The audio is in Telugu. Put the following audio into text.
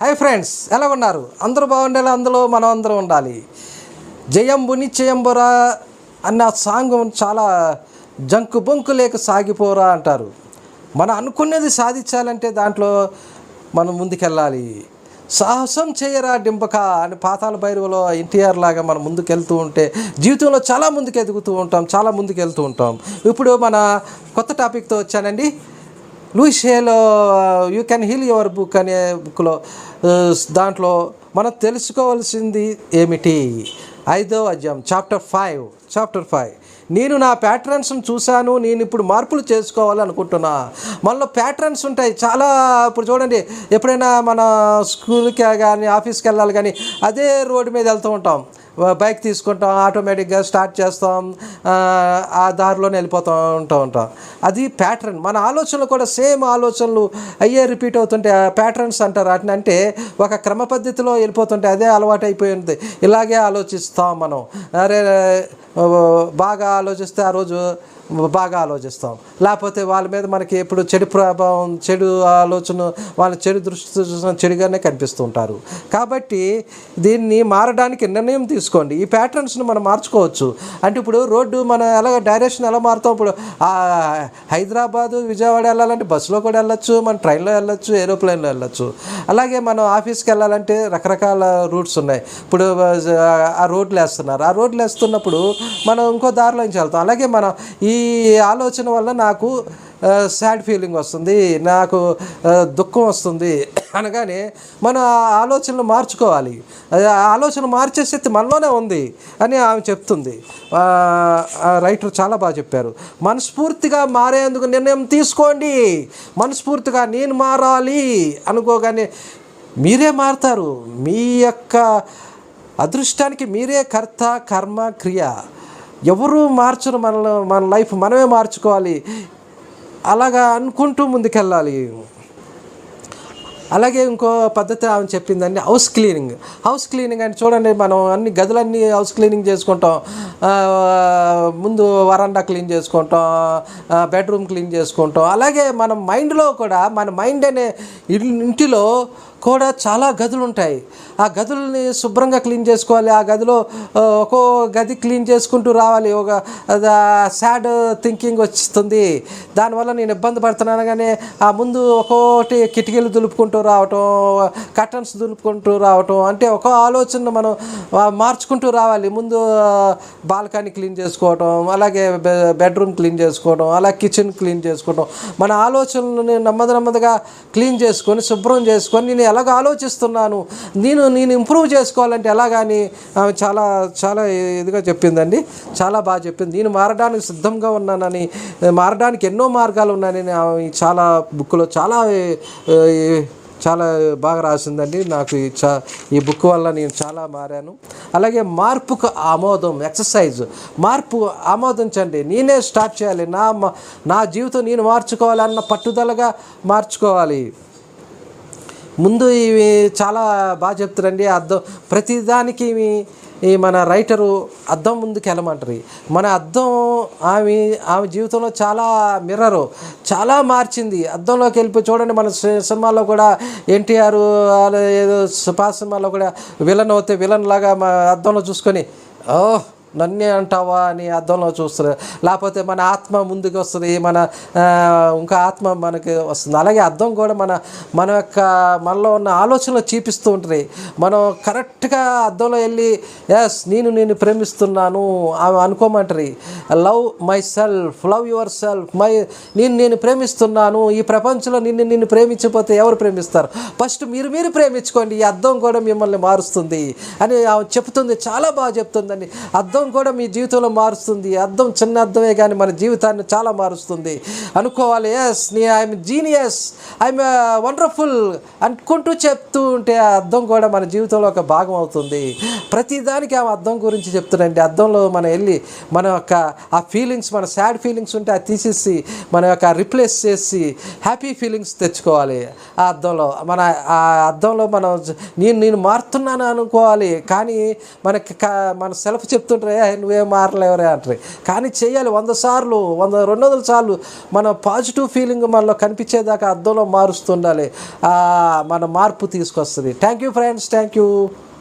హాయ్ ఫ్రెండ్స్ ఎలా ఉన్నారు? అందరూ బాగుండేలా? అందులో మనం అందరం ఉండాలి. జయంబుని చేయంబురా అన్న సాంగ్ చాలా జంకు బొంకు లేక సాగిపోరా అంటారు. మనం అనుకున్నది సాధించాలంటే దాంట్లో మనం ముందుకెళ్ళాలి. సాహసం చేయరా డింపక అని పాతాల భైరవలో ఎన్టీఆర్ లాగా మనం ముందుకెళ్తూ ఉంటే జీవితంలో చాలా ముందుకు ఎదుగుతూ ఉంటాం చాలా ముందుకు వెళ్తూ ఉంటాం. ఇప్పుడు మన కొత్త టాపిక్తో వచ్చానండి. Louise Hay you can heal your book అనే బుక్లో uh, దాంట్లో మనం తెలుసుకోవాల్సింది ఏమిటి? ఐదో అధ్యాయం చాప్టర్ ఫైవ్ చాప్టర్ ఫైవ్ నేను నా ప్యాటర్న్స్ని చూశాను నేను ఇప్పుడు మార్పులు చేసుకోవాలనుకుంటున్నా. మనలో ప్యాటర్న్స్ ఉంటాయి చాలా ఇప్పుడు చూడండి ఎప్పుడైనా మన స్కూల్కి కానీ ఆఫీస్కి వెళ్ళాలి కానీ అదే రోడ్డు మీద వెళ్తూ ఉంటాం. బైక్ తీసుకుంటాం ఆటోమేటిక్గా స్టార్ట్ చేస్తాం ఆ, దారిలోనే వెళ్ళిపోతూ ఉంటా ఉంటాం. అది ప్యాటర్న్ మన ఆలోచనలు కూడా సేమ్ ఆలోచనలు అయ్యే రిపీట్ అవుతుంటే ప్యాటర్న్స్ అంటారు. వాటిని అంటే ఒక క్రమ పద్ధతిలో వెళ్ళిపోతుంటే అదే అలవాటు అయిపోయింది ఇలాగే ఆలోచిస్తాం మనం. అరే బాగా ఆలోచిస్తే ఆ రోజు బాగా ఆలోచిస్తాం. లేకపోతే వాళ్ళ మీద మనకి ఎప్పుడు చెడు ప్రభావం చెడు ఆలోచన వాళ్ళ చెడు దృష్టి చూసిన చెడుగానే కనిపిస్తూ ఉంటారు కాబట్టి దీన్ని మారడానికి నిర్ణయం తీసుకోండి. ఈ ప్యాటర్న్స్ను మనం మార్చుకోవచ్చు. అంటే ఇప్పుడు రోడ్డు మనం ఎలా డైరెక్షన్ ఎలా మారుతాం? ఇప్పుడు హైదరాబాదు విజయవాడ వెళ్ళాలంటే బస్సులో కూడా వెళ్ళొచ్చు మన ట్రైన్లో వెళ్ళొచ్చు ఏరోప్లేన్లో వెళ్ళొచ్చు. అలాగే మనం ఆఫీస్కి వెళ్ళాలంటే రకరకాల రూట్స్ ఉన్నాయి. ఇప్పుడు ఆ, ఆ రోడ్లు వేస్తున్నారు. ఆ రోడ్లు వేస్తున్నప్పుడు మనం ఇంకో దారిలో నుంచి వెళ్తాం. అలాగే మనం ఈ ఈ ఆలోచన వల్ల నాకు సాడ్ ఫీలింగ్ వస్తుంది నాకు దుఃఖం వస్తుంది. అనగానే మన ఆ ఆలోచనలు మార్చుకోవాలి. ఆ ఆలోచన మార్చే శక్తి మనలోనే ఉంది అని ఆమె చెప్తుంది. రైటర్ చాలా బాగా చెప్పారు. మనస్ఫూర్తిగా మారేందుకు నిర్ణయం తీసుకోండి. మనస్ఫూర్తిగా నేను మారాలి అనుకోగానే మీరే మారుతారు. మీ యొక్క అదృష్టానికి మీరే కర్త కర్మ క్రియ. ఎవరు మార్చరు మన మన లైఫ్ మనమే మార్చుకోవాలి. అలాగా అనుకుంటూ ముందుకెళ్ళాలి. అలాగే ఇంకో పద్ధతి ఆమె చెప్పిందండి హౌస్ క్లీనింగ్ హౌస్ క్లీనింగ్ అంటే చూడండి మనం అన్ని గదులన్నీ హౌస్ క్లీనింగ్ చేసుకుంటాం. ముందు వరండా క్లీన్ చేసుకుంటాం బెడ్రూమ్ క్లీన్ చేసుకుంటాం. అలాగే మన మైండ్లో కూడా మన మైండ్ అనే ఇంటిలో కూడా చాలా గదులు ఉంటాయి ఆ గదులని శుభ్రంగా క్లీన్ చేసుకోవాలి. ఆ గదిలో ఒక్కో గది క్లీన్ చేసుకుంటూ రావాలి. ఒక సాడ్ థింకింగ్ వస్తుంది. దానివల్ల నేను ఇబ్బంది పడుతున్నాను. కానీ ఆ ముందు ఒక్కోటి కిటికీలు దులుపుకుంటూ రావటం కర్టన్స్ దులుపుకుంటూ రావటం అంటే ఒక ఆలోచన మనం మార్చుకుంటూ రావాలి. ముందు బాల్కనీ క్లీన్ చేసుకోవటం అలాగే బెడ్రూమ్ క్లీన్ చేసుకోవడం అలా కిచెన్ క్లీన్ చేసుకోవడం మన ఆలోచనలను నెమ్మది నెమ్మదిగా క్లీన్ చేసుకొని శుభ్రం చేసుకొని నేను ఎలాగ ఆలోచిస్తున్నాను. నేను నేను ఇంప్రూవ్ చేసుకోవాలంటే ఎలాగని ఆమె చాలా చాలా ఇదిగా చెప్పిందండి. చాలా బాగా చెప్పింది. నేను మారడానికి సిద్ధంగా ఉన్నానని మారడానికి ఎన్నో మార్గాలు ఉన్నాయని ఆమె చాలా బుక్లో చాలా చాలా బాగా రాసిందండి. నాకు ఈ చా ఈ బుక్ వల్ల నేను చాలా మారాను. అలాగే మార్పుకు ఆమోదం ఎక్సర్సైజ్ మార్పు ఆమోదించండి. నేనే స్టార్ట్ చేయాలి. నా నా జీవితం నేను మార్చుకోవాలి అన్న పట్టుదలగా మార్చుకోవాలి. ముందు ఇవి చాలా బాగా చెప్తారండి. అర్థం ప్రతిదానికి ఈ మన రైటరు అద్దం ముందుకు వెళ్ళమంటారు. మన అద్దం ఆమె ఆమె జీవితంలో చాలా మిర్రరు చాలా మార్చింది. అద్దంలోకి వెళ్ళిపోయి చూడండి మన సి- సినిమాలో కూడా ఎన్టీఆర్ ఏదో సుభాష్ సినిమాల్లో కూడా విలన్ అవుతే విలన్ లాగా మా అద్దంలో చూసుకొని ఓ నన్నే అంటావా అని అర్థంలో చూస్తారు. లేకపోతే మన ఆత్మ ముందుకు వస్తుంది మన ఇంకా ఆత్మ మనకి వస్తుంది. అలాగే అర్థం కూడా మన మన యొక్క మనలో ఉన్న ఆలోచనలు చూపిస్తూ ఉంటుంది మనం కరెక్ట్గా అర్థంలో వెళ్ళి ఎస్ నేను నేను ప్రేమిస్తున్నాను ఆమె అనుకోమంటారు. Love myself love yourself my నేను నేను ప్రేమిస్తున్నాను. ఈ ప్రపంచంలో నిన్ను నిన్ను ప్రేమించకపోతే ఎవరు ప్రేమిస్తారు? ఫస్ట్ మీరు మీరు ప్రేమించుకోండి. ఈ అర్థం కూడా మిమ్మల్ని మారుస్తుంది. అని ఆమె చెప్తుంది. చాలా బాగా చెప్తుందండి అర్థం కూడా మీ జీవితంలో మారుస్తుంది. అర్థం చిన్న అర్థమే కానీ మన జీవితాన్ని చాలా మారుస్తుంది. అనుకోవాలి. ఎస్ నీ ఐఎమ్ జీనియస్ ఐఎమ్ వండర్ఫుల్ అనుకుంటూ చెప్తూ ఉంటే ఆ అర్థం కూడా మన జీవితంలో ఒక భాగం అవుతుంది. ప్రతిదానికి ఆమె అర్థం గురించి చెప్తుందండి. అర్థంలో మనం వెళ్ళి మన యొక్క ఆ ఫీలింగ్స్ మన సాడ్ ఫీలింగ్స్ ఉంటే అది తీసేసి మన యొక్క రిప్లేస్ చేసి హ్యాపీ ఫీలింగ్స్ తెచ్చుకోవాలి. ఆ అర్థంలో మన ఆ అర్థంలో మనం నేను నేను మారుతున్నాను అనుకోవాలి. కానీ మనకి మన సెల్ఫ్ చెప్తుంటారే "ఏ, నువ్వేం మారలేవరే అంటారు. కానీ చేయాలి వంద సార్లు వంద రెండు వందల సార్లు మన పాజిటివ్ ఫీలింగ్ మనలో కనిపించేదాకా అద్దంలో మారుస్తుండాలి. మన మార్పు తీసుకొస్తుంది. Thank you friends thank you